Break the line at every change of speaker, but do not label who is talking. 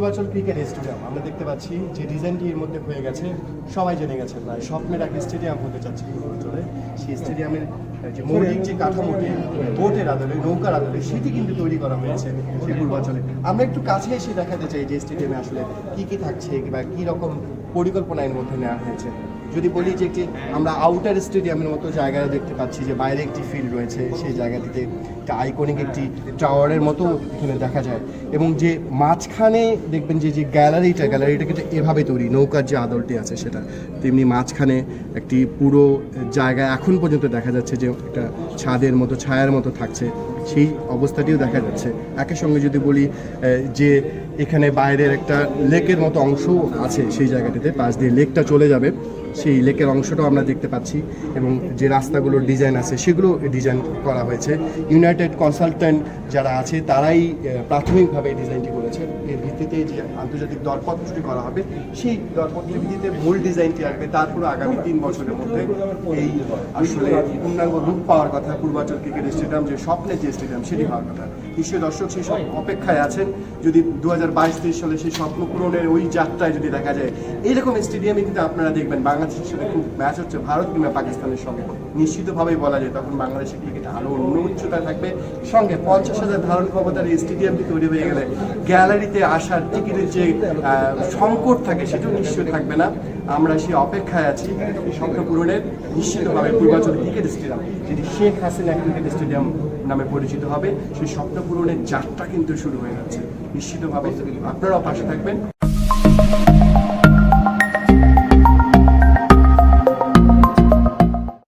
Purbachal cricket stadium, আমরা দেখতে পাচ্ছি যে ডিজাইনটি এর মধ্যে হয়ে গেছে, সবাই জেনে গেছে, প্রায় স্বপ্নের এক স্টেডিয়াম হতে চাচ্ছে পূর্বাচলে। সেই স্টেডিয়ামের যে মৌলিক যে কাঠামোটি বোটের আদলে, নৌকার আদলে, সেটি কিন্তু তৈরি করা হয়েছে সেই পূর্বাচলে। আমরা একটু কাছে এসে দেখাতে চাই যে স্টেডিয়ামে আসলে কি কি থাকছে বা কি রকম পরিকল্পনা এর মধ্যে নেওয়া হয়েছে। যদি বলি যে একটি, আমরা আউটার স্টেডিয়ামের মতো জায়গায় দেখতে পাচ্ছি যে বাইরে একটি ফিল্ড রয়েছে, সেই জায়গাটিতে একটা আইকনিক একটি টাওয়ারের মতো এখানে দেখা যায়। এবং যে মাঝখানে দেখবেন যে যে গ্যালারিটা গ্যালারিটা কিন্তু এভাবে তৈরি, নৌকার যে আদলটি আছে সেটা, তেমনি মাঝখানে একটি পুরো জায়গা এখন পর্যন্ত দেখা যাচ্ছে যে একটা ছাদের মতো, ছায়ার মতো থাকছে, সেই অবস্থাটিও দেখা যাচ্ছে। একই সঙ্গে যদি বলি যে এখানে বাইরের একটা লেকের মতো অংশ আছে সেই জায়গাটিতে, পাশ দিয়ে লেকটা চলে যাবে। সেই লেকের অংশটাও আমরা দেখতে পাচ্ছি এবং যে রাস্তাগুলোর ডিজাইন আছে সেগুলো ডিজাইন করা হয়েছে। ইউনাইটেড কনসালটেন্ট যারা আছে, তারাই প্রাথমিকভাবে ডিজাইনটি করেছে এর ভিত্তিতে যে আন্তর্জাতিক দরপত্রটি করা হবে, সেই দরপত্রের ভিত্তিতে মূল ডিজাইনটি আসবে তারপরে আগামী তিন বছরের মধ্যে এই আসলে পূর্ণাঙ্গ রূপ পাওয়ার কথা, পূর্বাচল ক্রিকেট স্টেডিয়াম যে স্বপ্নের যে স্টেডিয়াম সেটি হওয়ার কথা। নিশ্চয়ই দর্শক সেই সব অপেক্ষায় আছেন। যদি দু হাজার সালে সেই স্বপ্ন পূরণের ওই যাত্রায় যদি দেখা যায়, এইরকম স্টেডিয়ামে কিন্তু আপনারা দেখবেন বাংলাদেশের সাথে খুব ম্যাচ হচ্ছে ভারত কিংবা পাকিস্তানের সঙ্গে। নিশ্চিতভাবেই বলা যায় তখন বাংলাদেশের ক্রিকেট আরও অন্য উচ্চতায় থাকবে। সঙ্গে পঞ্চাশ হাজার ধারণ ক্ষমতার এই স্টেডিয়ামটি তৈরি হয়ে গেলে গ্যালারিতে আসার টিকিটের যে সংকট থাকে সেটাও নিশ্চয় থাকবে না। আমরা সেই অপেক্ষায় আছি। স্বপ্ন পূরণের নিশ্চিতভাবে পূর্বাচল ক্রিকেট স্টেডিয়াম, যেটি শেখ হাসিনা ক্রিকেট স্টেডিয়াম নামে পরিচিত হবে, সেই স্বপ্ন পূরণের যাত্রা কিন্তু শুরু হয়ে যাচ্ছে। নিশ্চিতভাবে আপনারাও পাশে থাকবেন।